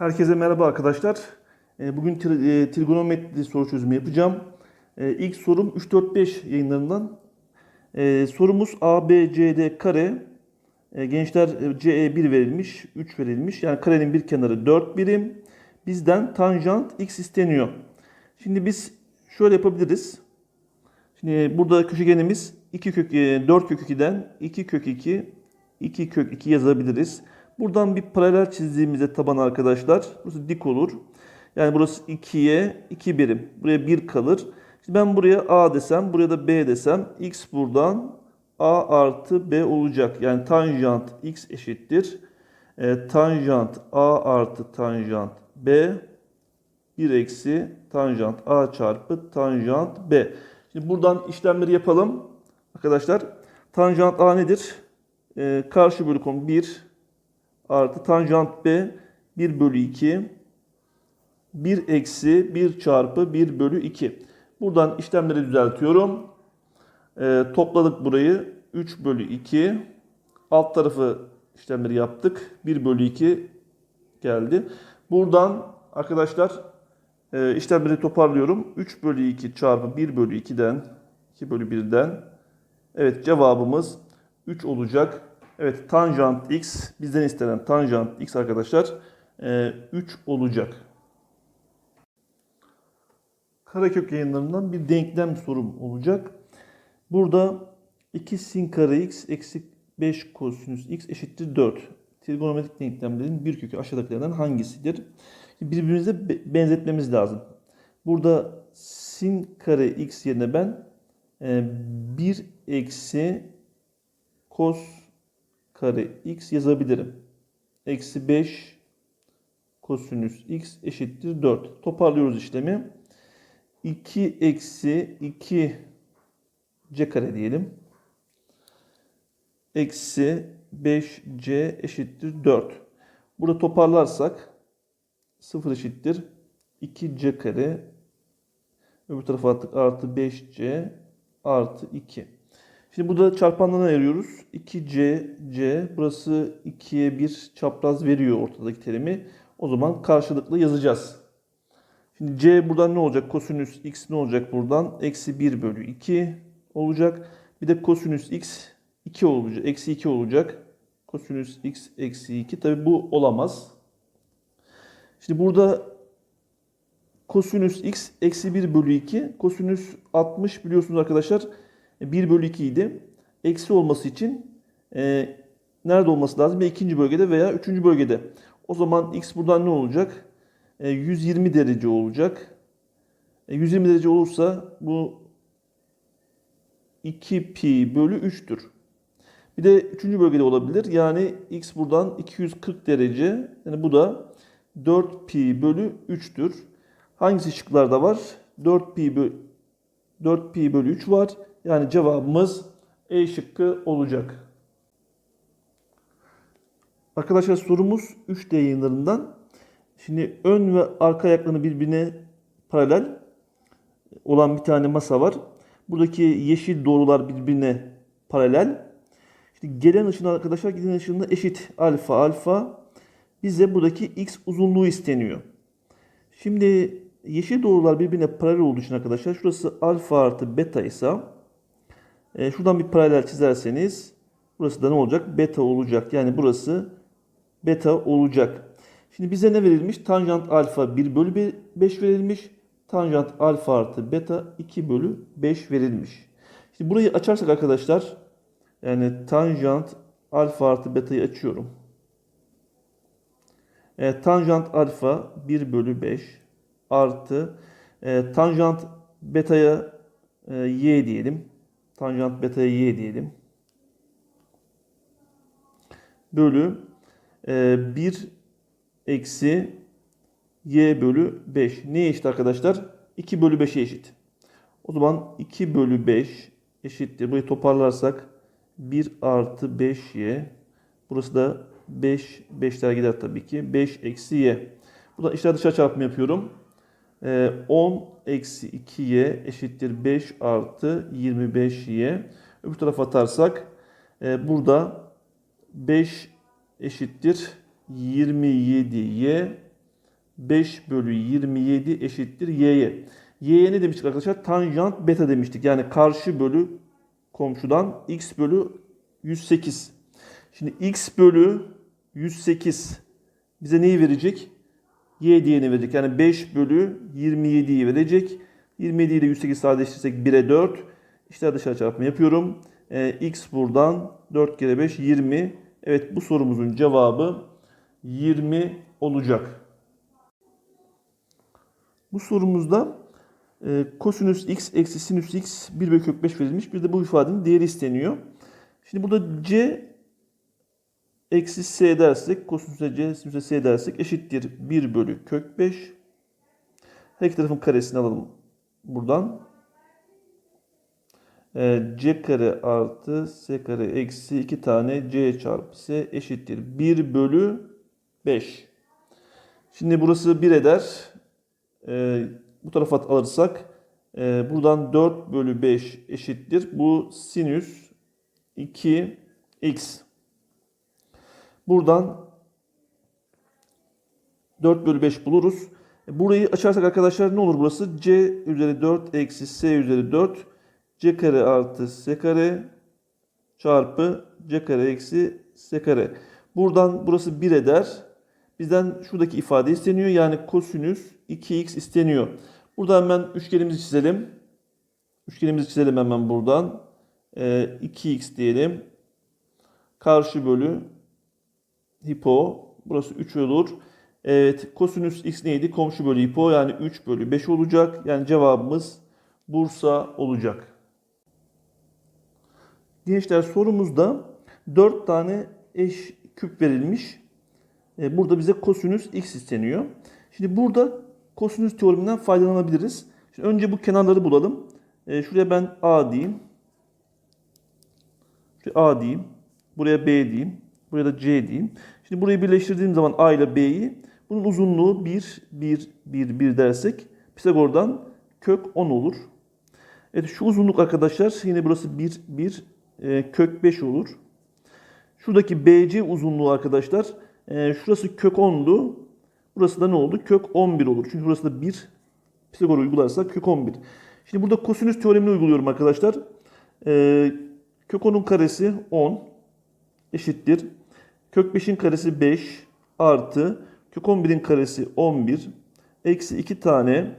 Herkese merhaba arkadaşlar. Ee, Bugün e, trigonometri soru çözümü yapacağım. Ee, İlk sorum 3-4-5 yayınlarından. Ee, Sorumuz ABCD kare. Gençler e, CE 1 verilmiş, 3 verilmiş. Yani karenin bir kenarı 4 birim. Bizden tanjant x isteniyor. Şimdi biz şöyle yapabiliriz. Şimdi burada köşegenimiz 2 kök, e, 4 kök 2'den 2 kök 2, 2 kök 2 yazabiliriz. Buradan bir paralel çizdiğimizde taban arkadaşlar. Burası dik olur. Yani burası 2'ye 2 birim. Buraya 1 kalır. Şimdi ben buraya A desem, buraya da B desem x buradan A artı B olacak. Yani tanjant x eşittir. E, tanjant A artı tanjant B 1 eksi tanjant A çarpı tanjant B. Şimdi buradan işlemleri yapalım. Arkadaşlar tanjant A nedir? Ee, karşı bölü konu 1 artı tanjant B 1 bölü 2 1 eksi 1 çarpı 1 bölü 2. Buradan işlemleri düzeltiyorum. Ee, topladık burayı 3 bölü 2. Alt tarafı işlemleri yaptık. 1 bölü 2 geldi. Buradan arkadaşlar e, işlemleri toparlıyorum. 3 bölü 2 çarpı 1 bölü 2'den 2 bölü 1'den Evet cevabımız 3 olacak. Evet tanjant x bizden istenen tanjant x arkadaşlar e, 3 olacak. Karekök yayınlarından bir denklem sorum olacak. Burada 2 sin kare x eksi 5 kosinüs x eşittir 4. Trigonometrik denklemlerin bir kökü aşağıdakilerden hangisidir? Birbirimize be- benzetmemiz lazım. Burada sin kare x yerine ben e, 1 eksi kos kare x yazabilirim. Eksi 5 kosinüs x eşittir 4. Toparlıyoruz işlemi. 2 eksi 2 c kare diyelim. Eksi 5c eşittir 4. Burada toparlarsak 0 eşittir 2c kare. Öbür tarafa attık artı 5c artı 2. Şimdi burada çarpanlarına ayırıyoruz. 2c, c. Burası 2'ye 1 çapraz veriyor ortadaki terimi. O zaman karşılıklı yazacağız. Şimdi c buradan ne olacak? Kosinüs x ne olacak buradan? Eksi 1 bölü 2 olacak. Bir de kosinüs x 2 olacak. Eksi 2 olacak. Kosinüs x eksi 2. Tabi bu olamaz. Şimdi burada kosinüs x eksi 1 bölü 2. Kosinüs 60 biliyorsunuz arkadaşlar 1 bölü 2 idi. Eksi olması için e, nerede olması lazım? Ya bölgede veya üçüncü bölgede. O zaman x buradan ne olacak? E, 120 derece olacak. E, 120 derece olursa bu 2 pi bölü 3'tür. Bir de üçüncü bölgede olabilir. Yani x buradan 240 derece. Yani bu da 4 pi bölü 3'tür. Hangisi şıklarda var? 4 pi bölü 4 pi bölü 3 var. Yani cevabımız E şıkkı olacak. Arkadaşlar sorumuz 3D yayınlarından. Şimdi ön ve arka ayaklarını birbirine paralel olan bir tane masa var. Buradaki yeşil doğrular birbirine paralel. Şimdi gelen ışın arkadaşlar giden ışınla eşit alfa alfa. Bize buradaki x uzunluğu isteniyor. Şimdi yeşil doğrular birbirine paralel olduğu için arkadaşlar şurası alfa artı beta ise e, şuradan bir paralel çizerseniz burası da ne olacak? Beta olacak. Yani burası beta olacak. Şimdi bize ne verilmiş? Tanjant alfa 1 bölü 5 verilmiş. Tanjant alfa artı beta 2 bölü 5 verilmiş. Şimdi burayı açarsak arkadaşlar yani tanjant alfa artı beta'yı açıyorum. E, tanjant alfa 1 bölü 5 artı e, tanjant beta'ya e, y diyelim. Tanjant beta'ya y diyelim. Bölü e, 1 eksi y bölü 5. Neye eşit arkadaşlar? 2 bölü 5'e eşit. O zaman 2 bölü 5 eşittir. Burayı toparlarsak 1 artı 5y. Burası da 5, 5'ler gider tabii ki. 5 eksi y. Buradan içler dışarı çarpımı yapıyorum. Ee, 10 eksi 2y eşittir 5 artı 25y. Öbür tarafa atarsak e, burada 5 eşittir 27y 5 bölü 27 eşittir y'ye. Y'ye ne demiştik arkadaşlar? Tanjant beta demiştik. Yani karşı bölü komşudan x bölü 108. Şimdi x bölü 108 bize neyi verecek? Y diyeni verecek. Yani 5 bölü 27'yi verecek. 27 ile 108 sadeleştirirsek 1'e 4. İşte dışarı çarpma yapıyorum. Ee, x buradan 4 kere 5 20. Evet bu sorumuzun cevabı 20 olacak. Bu sorumuzda e, kosinüs x eksi sinüs x 1 bölü kök 5 verilmiş. Bir de bu ifadenin değeri isteniyor. Şimdi burada c eksi s dersek kosinüse c sinüse s dersek eşittir 1 bölü kök 5. Her iki tarafın karesini alalım buradan. E, c kare artı s kare eksi 2 tane c çarpı s eşittir 1 bölü 5. Şimdi burası 1 eder. E, bu tarafa alırsak e, buradan 4 bölü 5 eşittir. Bu sinüs 2x. Buradan 4 bölü 5 buluruz. Burayı açarsak arkadaşlar ne olur burası? c üzeri 4 eksi s üzeri 4 c kare artı s kare çarpı c kare eksi s kare. Buradan burası 1 eder. Bizden şuradaki ifade isteniyor. Yani kosinüs 2x isteniyor. Buradan hemen üçgenimizi çizelim. Üçgenimizi çizelim hemen buradan. Ee, 2x diyelim. Karşı bölü hipo. Burası 3 olur. Evet kosinüs x neydi? Komşu bölü hipo yani 3 bölü 5 olacak. Yani cevabımız Bursa olacak. Gençler sorumuzda 4 tane eş küp verilmiş. E, Burada bize kosinüs x isteniyor. Şimdi burada kosinüs teoreminden faydalanabiliriz. Şimdi önce bu kenarları bulalım. E, Şuraya ben a diyeyim. Şuraya a diyeyim. Buraya b diyeyim. Buraya da c diyeyim. Şimdi burayı birleştirdiğim zaman a ile b'yi bunun uzunluğu 1, 1, 1, 1 dersek Pisagor'dan kök 10 olur. Evet şu uzunluk arkadaşlar yine burası 1, 1, e, kök 5 olur. Şuradaki BC uzunluğu arkadaşlar e, şurası kök 10'du. Burası da ne oldu? Kök 11 olur. Çünkü burası da 1. Pisagor uygularsak kök 11. Şimdi burada kosinüs teoremini uyguluyorum arkadaşlar. E, kök 10'un karesi 10 eşittir. Kök 5'in karesi 5 artı kök 11'in karesi 11 eksi 2 tane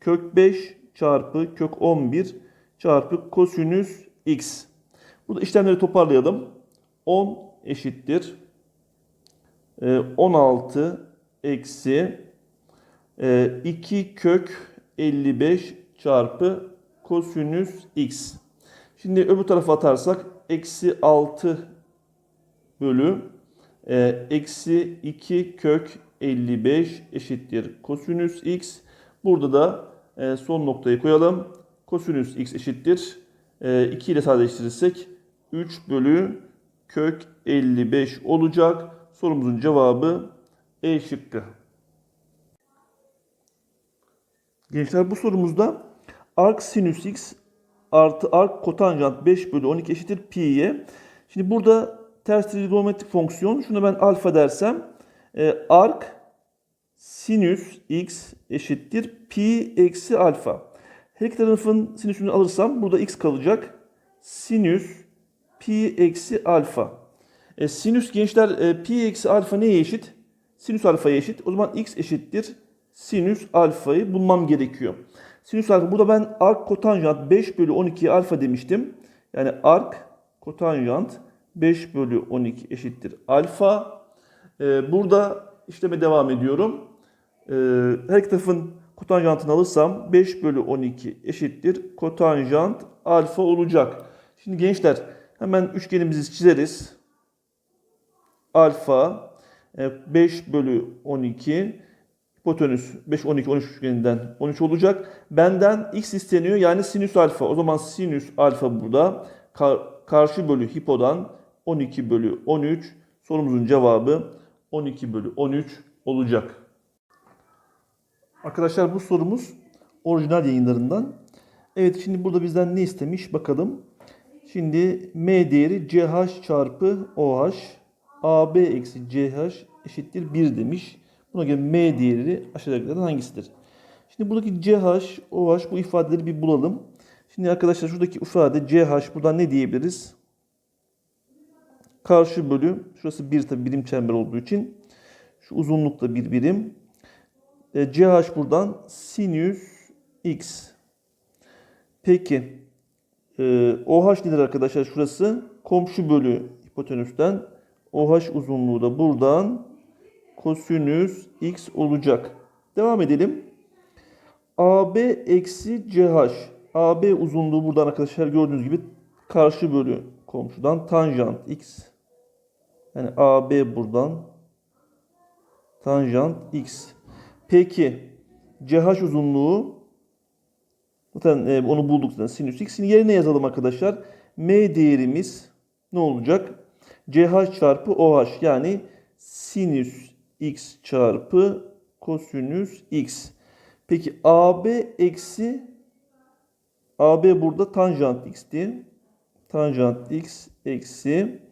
kök 5 çarpı kök 11 çarpı kosinüs x. Burada işlemleri toparlayalım. 10 eşittir. Ee, 16 eksi e, 2 kök 55 çarpı kosinüs x. Şimdi öbür tarafa atarsak eksi 6 bölü e, eksi 2 kök 55 eşittir kosinüs x. Burada da e, son noktayı koyalım. Kosinüs x eşittir. E, 2 ile sadeleştirirsek 3 bölü kök 55 olacak. Sorumuzun cevabı E şıkkı. Gençler bu sorumuzda arc sinüs x artı arc kotanjant 5 bölü 12 eşittir pi'ye. Şimdi burada ters trigonometrik fonksiyon. Şunu ben alfa dersem e, arc sinüs x eşittir pi eksi alfa. Her iki tarafın sinüsünü alırsam burada x kalacak. Sinüs pi eksi alfa. E, sinüs gençler e, pi eksi alfa neye eşit? Sinüs alfaya eşit. O zaman x eşittir. Sinüs alfayı bulmam gerekiyor. Sinüs alfa. Burada ben arc kotanjant 5 bölü 12 alfa demiştim. Yani arc kotanjant 5 bölü 12 eşittir alfa. E, burada işleme devam ediyorum. E, her tarafın kotanjantını alırsam 5 bölü 12 eşittir. Kotanjant alfa olacak. Şimdi gençler hemen üçgenimizi çizeriz. Alfa e, 5 bölü 12 hipotenüs 5, 12, 13 üçgeninden 13 olacak. Benden x isteniyor yani sinüs alfa. O zaman sinüs alfa burada. Kar- karşı bölü hipodan 12 bölü 13. Sorumuzun cevabı 12 bölü 13 olacak. Arkadaşlar bu sorumuz orijinal yayınlarından. Evet şimdi burada bizden ne istemiş bakalım. Şimdi m değeri ch çarpı oh AB eksi CH eşittir 1 demiş. Buna göre M değeri aşağıdakilerden hangisidir? Şimdi buradaki CH, OH bu ifadeleri bir bulalım. Şimdi arkadaşlar şuradaki ifade CH buradan ne diyebiliriz? Karşı bölü, şurası bir tabi birim çember olduğu için şu uzunluk da bir birim. E, CH buradan sinüs x. Peki e, OH nedir arkadaşlar? Şurası komşu bölü hipotenüsten. OH uzunluğu da buradan kosinüs x olacak. Devam edelim. AB eksi CH. AB uzunluğu buradan arkadaşlar gördüğünüz gibi karşı bölü komşudan tanjant x. Yani AB buradan tanjant x. Peki CH uzunluğu zaten e, onu bulduk zaten sinüs x'in yerine yazalım arkadaşlar. M değerimiz ne olacak? CH çarpı OH yani sinüs x çarpı kosinüs x. Peki AB eksi AB burada tanjant x'ti. Tanjant x eksi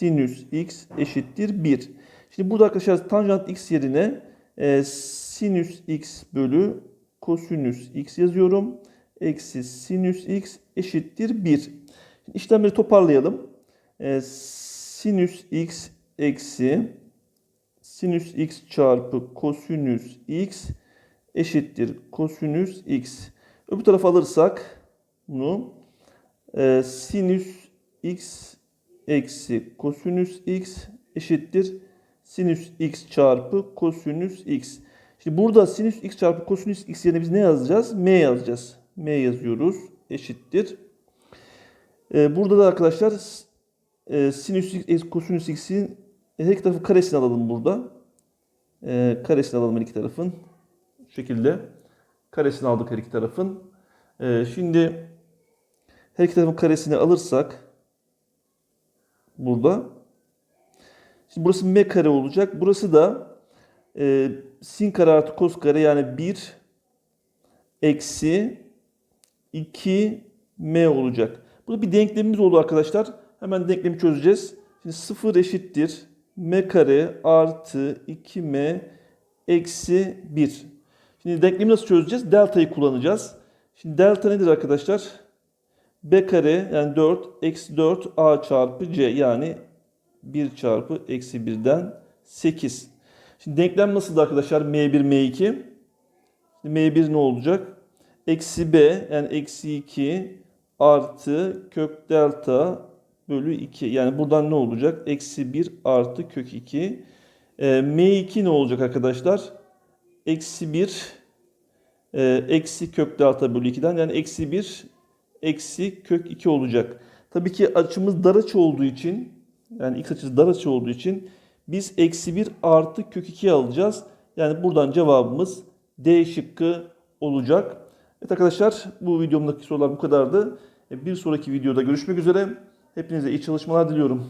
sinüs x eşittir 1. Şimdi burada arkadaşlar tanjant x yerine e, sinüs x bölü kosinüs x yazıyorum. Eksi sinüs x eşittir 1. Şimdi işlemleri toparlayalım. E, sinüs x eksi sinüs x çarpı kosinüs x eşittir kosinüs x. Öbür tarafa alırsak bunu e, sinüs x eksi kosinüs x eşittir sinüs x çarpı kosinüs x. Şimdi burada sinüs x çarpı kosinüs x yerine biz ne yazacağız? m yazacağız. m yazıyoruz. Eşittir. E, burada da arkadaşlar e, sinüs x eksi kosinüs x'in her iki tarafı karesini alalım burada. E, karesini alalım her iki tarafın. Şu şekilde. Karesini aldık her iki tarafın. E, şimdi her iki tarafın karesini alırsak burada Şimdi burası m kare olacak. Burası da e, sin kare artı kos kare yani 1 eksi 2 m olacak. Burada bir denklemimiz oldu arkadaşlar. Hemen denklemi çözeceğiz. Şimdi 0 eşittir m kare artı 2m eksi 1. Şimdi denklemi nasıl çözeceğiz? Delta'yı kullanacağız. Şimdi delta nedir arkadaşlar? B kare yani 4 eksi 4 a çarpı c yani 1 çarpı eksi 1'den 8. Şimdi denklem nasıldı arkadaşlar? M1, M2. Şimdi M1 ne olacak? Eksi B yani eksi 2 artı kök delta bölü 2. Yani buradan ne olacak? Eksi 1 artı kök 2. E, M2 ne olacak arkadaşlar? Eksi 1 e, eksi kök delta bölü 2'den yani eksi 1 eksi kök 2 olacak. Tabii ki açımız dar açı olduğu için yani x açısı dar açı olduğu için biz eksi 1 artı kök 2 alacağız. Yani buradan cevabımız D şıkkı olacak. Evet arkadaşlar bu videomdaki sorular bu kadardı. Bir sonraki videoda görüşmek üzere. Hepinize iyi çalışmalar diliyorum.